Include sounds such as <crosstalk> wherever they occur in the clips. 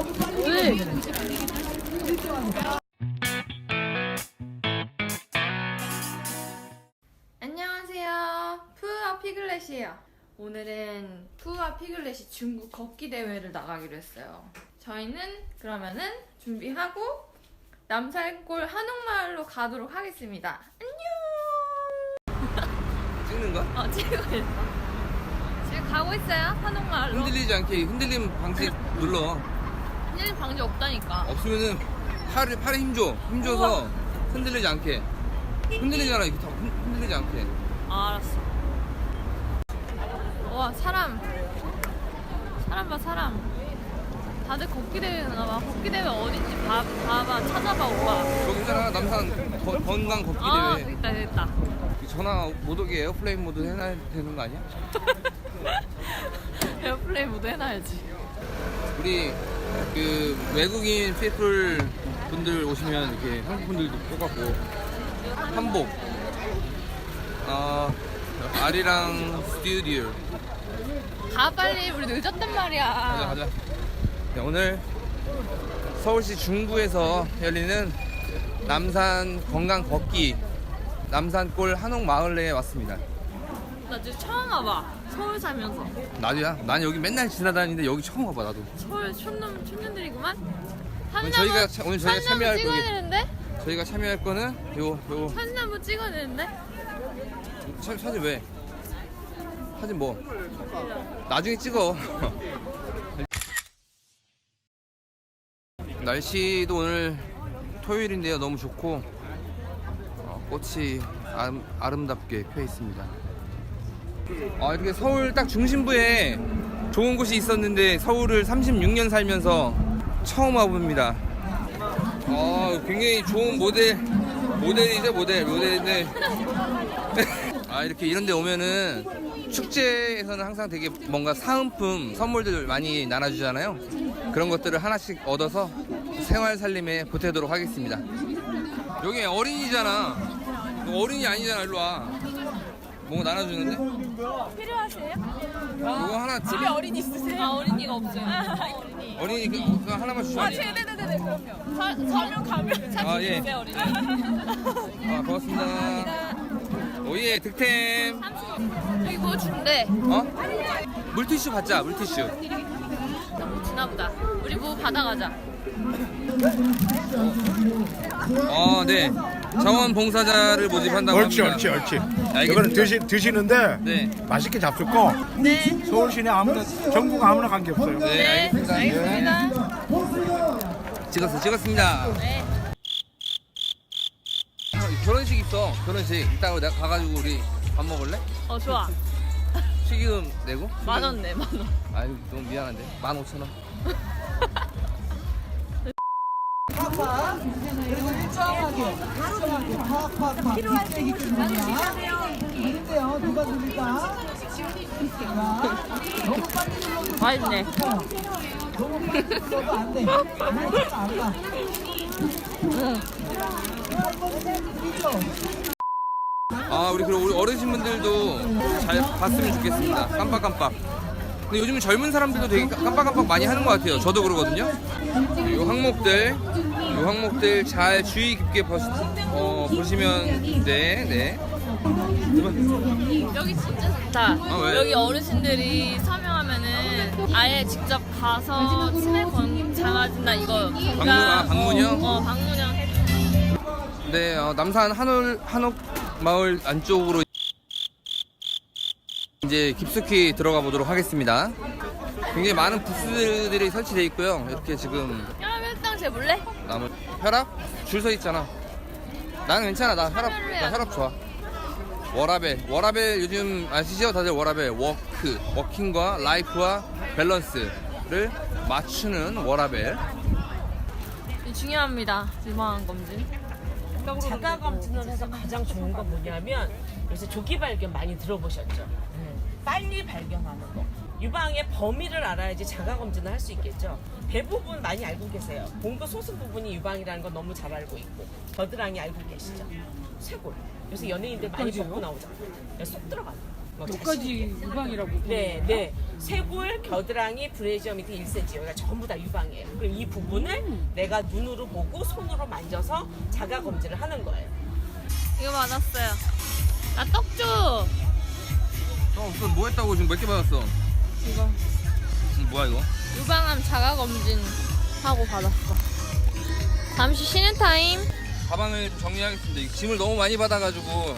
왜? 안녕하세요. 푸아 피글렛이에요. 오늘은 푸아 피글렛이 중국 걷기 대회를 나가기로 했어요. 저희는 그러면은 준비하고 남살골 한옥마을로 가도록 하겠습니다. 안녕! 찍는 거야? 어, 지금 지금 가고 있어요. 한옥마을로. 흔들리지 않게 흔들림 방식 눌러. 흔들림 방지 없다니까. 없으면은 팔을 팔에 힘줘. 힘줘서 흔들리지 않게. 흔들리잖아 이렇게 다 흔- 흔들리지 않게. 아, 알았어. 와 사람 사람 봐 사람. 다들 걷기 대회 나 봐. 걷기 대회 어딘지 봐, 봐봐 찾아봐 오빠. 저기 있잖아 남산 거- 건강 걷기 아 대회. 됐다 됐다. 전화 못 오게 에어플레인 모드 해놔야 되는 거 아니야? <laughs> 에어플레이 모드 해놔야지. 우리 그 외국인 피플 분들 오시면 이렇게 한국 분들도 똑같고 한복. 아 아리랑 스튜디오. 가 빨리 우리 늦었단 말이야. 가자 가자. 네, 오늘 서울시 중구에서 열리는 남산 건강 걷기 남산골 한옥 마을에 왔습니다. 나 지금 처음 와봐. 서울 살면서. 나도야. 난 여기 맨날 지나다니는데 여기 처음 와봐 나도. 서울 촌놈 촌년들이구만. 오늘 저희가 차- 오늘 저희가 참여할 찍어야 거기- 되는데? 저희가 참여할 거는 요 요. 사진 한번 찍어야 되는데? 사, 사진 왜? 사진 뭐? 나중에 찍어. <laughs> 날씨도 오늘 토요일인데요. 너무 좋고 어, 꽃이 아름, 아름답게 펴 있습니다. 아, 이렇게 서울 딱 중심부에 좋은 곳이 있었는데 서울을 36년 살면서 처음 와봅니다. 아, 굉장히 좋은 모델 모델이죠 모델 모델인데 <laughs> 아 이렇게 이런 데 오면은 축제에서는 항상 되게 뭔가 사은품 선물들 많이 나눠주잖아요. 그런 것들을 하나씩 얻어서 생활 살림에 보태도록 하겠습니다. 여기 어린이잖아. 너 어린이 아니잖아 일로 와 뭔가 나눠주는데? 필요하세요? 이거 하나 집에 어린이 있으세요? 아 어린이가 없어요. 어린이 그, 그거 하나만 주시면 안 돼요? 네네네네 그럼요. 서, 서면 가면 찾을 아, 수 예. 어린이. 아 고맙습니다 오예 득템 여기 뭐 준대. 어? 물티슈 받자 물티슈 너무 지나보다. 우리 뭐 받아가자. 어, 네. 자원봉사자를 모집한다고 옳지 합니다. 옳지 옳지 알겠습니다. 이거는 드시, 드시는데 네. 맛있게 잡수고 네. 서울 시내 아무나 전국 아무나 관계없어요 네, 네. 알겠습니다. 알겠습니다. 찍었어, 찍었습니다. 네. 결혼식 있어, 결혼식. 이따가 내가 가가지고 우리 밥 먹을래? 어 좋아. 축의금 내고? 만원 내, 만 원. 아유, 너무 미안한데. 만 오천 원. 있는데요. 누가 누를까? 너무 빨리 눌러도 맛있네. 눌러도 안 돼. 아, 우리 그럼 우리 어르신분들도 잘 봤으면 좋겠습니다. 깜빡깜빡. 근데 요즘은 젊은 사람들도 되게 깜빡깜빡 많이 하는 것 같아요. 저도 그러거든요. 이 항목들, 이 항목들 잘 주의 깊게 보, 어, 보시면 네, 네. 여기 진짜 좋다. 아, 왜? 여기 어르신들이 서명하면은 아예 직접 가서 치매 건 장아진다 이거. 방문, 아, 방문형? 어, 방문형 해줘. 네, 어, 남산 한옥, 한옥 마을 안쪽으로 이제 깊숙이 들어가 보도록 하겠습니다. 굉장히 많은 부스들이 설치되어 있고요. 이렇게 지금 혈압 재볼래? 나무 혈압 줄 서 있잖아. 나는 괜찮아. 나 혈압 나 혈압 좋아. 워라벨 워라벨 요즘 아시죠? 다들 워라벨 워크 워킹과 라이프와 밸런스를 맞추는 워라벨. 중요합니다. 지방암 검진. 자가 검진을 해서 가장 좋은 건 뭐냐면 요새 조기 발견 많이 들어보셨죠? 빨리 발견하는 거. 유방의 범위를 알아야지 자가 검진을 할 수 있겠죠. 대부분 많이 알고 계세요. 봉도 소수 부분이 유방이라는 건 너무 잘 알고 있고 겨드랑이 알고 계시죠? 쇄골. 요새 연예인들 많이 벗고 나오잖아요. 쏙 들어가요. 뭐몇 자신- 가지 유방이라고. 네, 네. 쇄골, 겨드랑이, 브레이저 밑에 1cm 여기가 전부 다 유방이에요. 그럼 이 부분을 내가 눈으로 보고 손으로 만져서 자가 검진을 하는 거예요. 이거 받았어요. 나떡 줘. 어, 무슨 뭐 했다고 지금 몇 개 받았어? 이거 음, 뭐야 이거? 유방암 자가 검진 하고 받았어. 잠시 쉬는 타임. 가방을 좀 정리하겠습니다. 이 짐을 너무 많이 받아가지고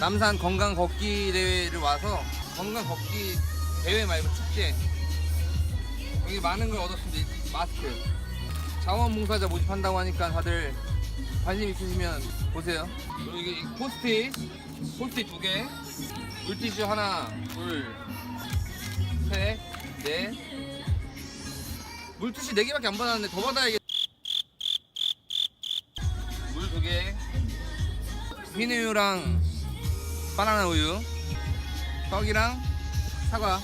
남산 건강 걷기 대회를 와서 건강 걷기 대회 말고 축제 여기 많은 걸 얻었습니다. 이 마스크 자원봉사자 모집한다고 하니까 다들 관심 있으시면 보세요. 그리고 이게 이 포스트잇 포스트잇 두 개, 물티슈 하나, 둘, 셋, 넷. 물티슈 네 개밖에 안 받았는데 더 받아야겠. 물 두 개, 흰우유랑 바나나 우유, 떡이랑 사과.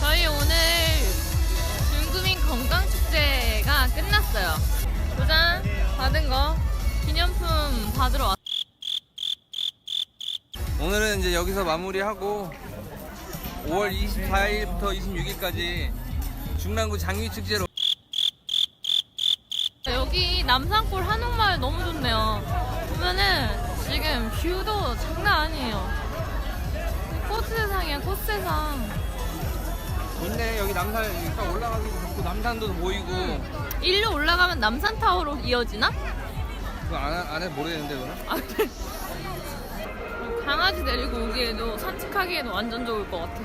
저희 오늘 중구민 건강축제가 끝났어요. 도장 받은 거 기념품 받으러 왔. 오늘은 이제 여기서 마무리하고 5월 24일부터 26일까지 중랑구 장미축제로 여기 남산골 한옥마을 너무 좋네요. 보면은 지금 뷰도 장난 아니에요. 꽃 세상이야, 꽃 세상. 좋네 여기 남산 딱 올라가기도 좋고 남산도 보이고 일로 올라가면 남산타워로 이어지나? 그 안, 안에 모르겠는데 그거는 아, 그래. 강아지 데리고 오기에도 산책하기에도 완전 좋을 것 같아.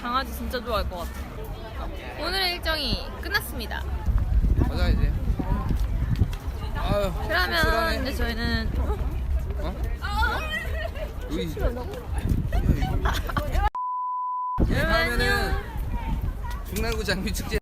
강아지 진짜 좋아할 것 같아. 오늘의 일정이 끝났습니다. 가자 이제 아유 그러면 씁쓸하네. 이제 저희는 다음에는 중랑구 장미축제